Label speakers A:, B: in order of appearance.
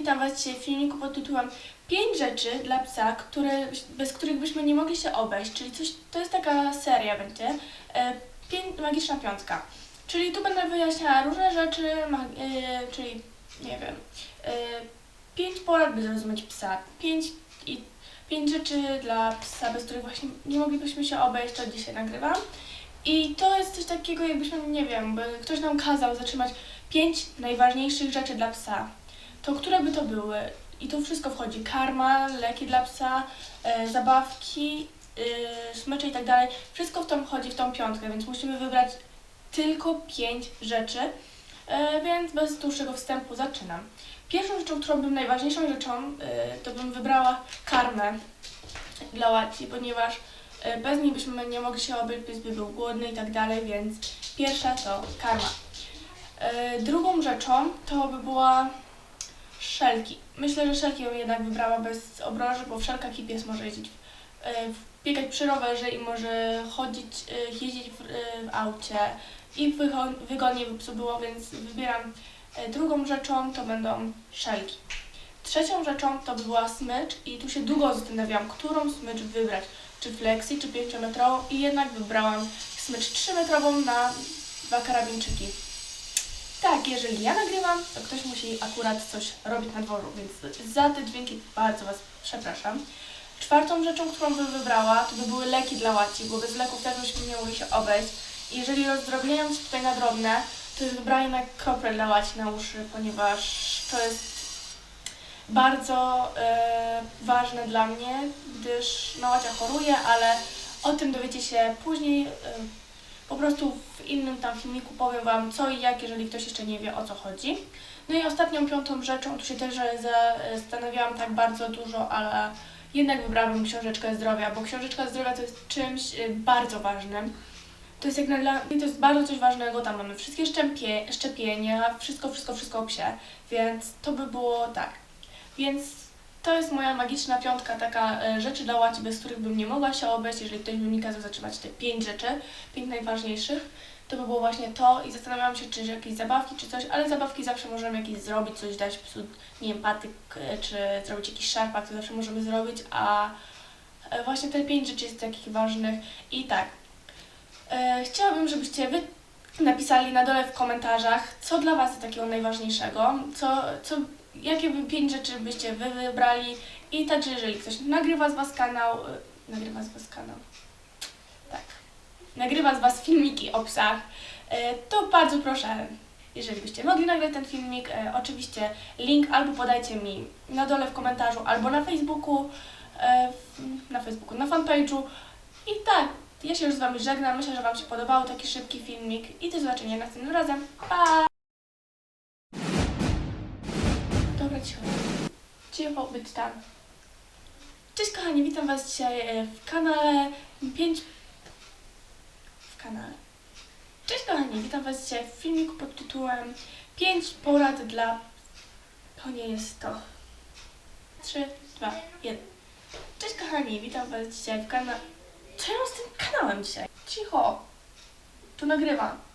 A: witam Was dzisiaj w filmiku pod tytułem 5 rzeczy dla psa, które, bez których byśmy nie mogli się obejść, czyli coś, to jest taka seria będzie, e, pięć, magiczna piątka. Czyli tu będę wyjaśniała różne rzeczy, e, czyli nie wiem, e, pięć porad, by zrozumieć psa, pięć, i, pięć rzeczy dla psa, bez których właśnie nie moglibyśmy się obejść, to dzisiaj nagrywam. I to jest coś takiego, jakbyśmy, nie wiem, by ktoś nam kazał zatrzymać pięć najważniejszych rzeczy dla psa. To które by to były? I tu wszystko wchodzi. Karma, leki dla psa, e, zabawki, e, smycze i tak dalej. Wszystko w tą wchodzi w tą piątkę, więc musimy wybrać tylko pięć rzeczy. E, więc bez dłuższego wstępu zaczynam. Pierwszą rzeczą, którą bym najważniejszą rzeczą, e, to bym wybrała karmę dla łaci, ponieważ e, bez niej byśmy nie mogli się obejść, pies by był głodny i tak dalej, więc pierwsza to karma. E, Drugą rzeczą to by była szelki. Myślę, że szelki bym jednak wybrała bez obroży, bo w szelkach i pies może jeździć, e, w- biegać przy rowerze i może chodzić, e, jeździć w, e, w aucie i wygodniej by psu było, więc wybieram drugą rzeczą to będą szelki. Trzecią rzeczą to by była smycz i tu się długo zastanawiałam, którą smycz wybrać, czy flexi, czy 5-metrową i jednak wybrałam smycz 3-metrową na dwa karabinczyki. Tak, jeżeli ja nagrywam, to ktoś musi akurat coś robić na dworzu, więc za te dźwięki bardzo Was przepraszam. Czwartą rzeczą, którą bym wybrała, to by były leki dla łaci, bo bez leków też byśmy nie mogli się obejść. I jeżeli rozdrobniają się tutaj na drobne, to wybrałam jednak krople dla łaci na uszy, ponieważ to jest bardzo e, ważne dla mnie, gdyż no, łacia choruje, ale o tym dowiecie się później. E, po prostu w innym tam filmiku powiem Wam co i jak, jeżeli ktoś jeszcze nie wie o co chodzi. No i ostatnią, piątą rzeczą, tu się też zastanawiałam tak bardzo dużo, ale jednak wybrałabym książeczkę zdrowia, bo książeczka zdrowia to jest czymś e, bardzo ważnym. To jest jak na dla mnie to jest bardzo coś ważnego, tam mamy wszystkie szczepie, szczepienia, wszystko, wszystko, wszystko o psie, więc to by było tak. Więc to jest moja magiczna piątka, taka e, rzeczy dla łaci, bez których bym nie mogła się obejść, jeżeli ktoś by mi kazał zatrzymać te pięć rzeczy, pięć najważniejszych, to by było właśnie to i zastanawiałam się, czy jakieś zabawki, czy coś, ale zabawki zawsze możemy jakieś zrobić, coś dać psu, nie wiem, patyk, e, czy zrobić jakiś szarpak, to zawsze możemy zrobić, a e, właśnie te pięć rzeczy jest takich ważnych i tak. Chciałabym, żebyście wy napisali na dole w komentarzach, co dla Was jest takiego najważniejszego, co, co, jakie by pięć rzeczy byście Wy wybrali i także jeżeli ktoś nagrywa z Was kanał, e, nagrywa z Was kanał, tak, nagrywa z Was filmiki o psach, e, to bardzo proszę, jeżeli byście mogli nagrać ten filmik, e, oczywiście link albo podajcie mi na dole w komentarzu, albo na Facebooku, na Facebooku, na fanpage'u i tak, ja się już z Wami żegnam. Myślę, że Wam się podobał taki szybki filmik i do zobaczenia następnym razem. Pa! Dobra, cicho. Cicho być tam. Cześć kochani, witam Was dzisiaj e, w kanale 5... W kanale. Cześć kochani, witam Was dzisiaj w filmiku pod tytułem 5 porad dla... To nie jest to. 3, 2, 1. Cześć kochani, witam Was dzisiaj w kanale... Co ja z tym kanałem dzisiaj? Cicho! Tu nagrywam.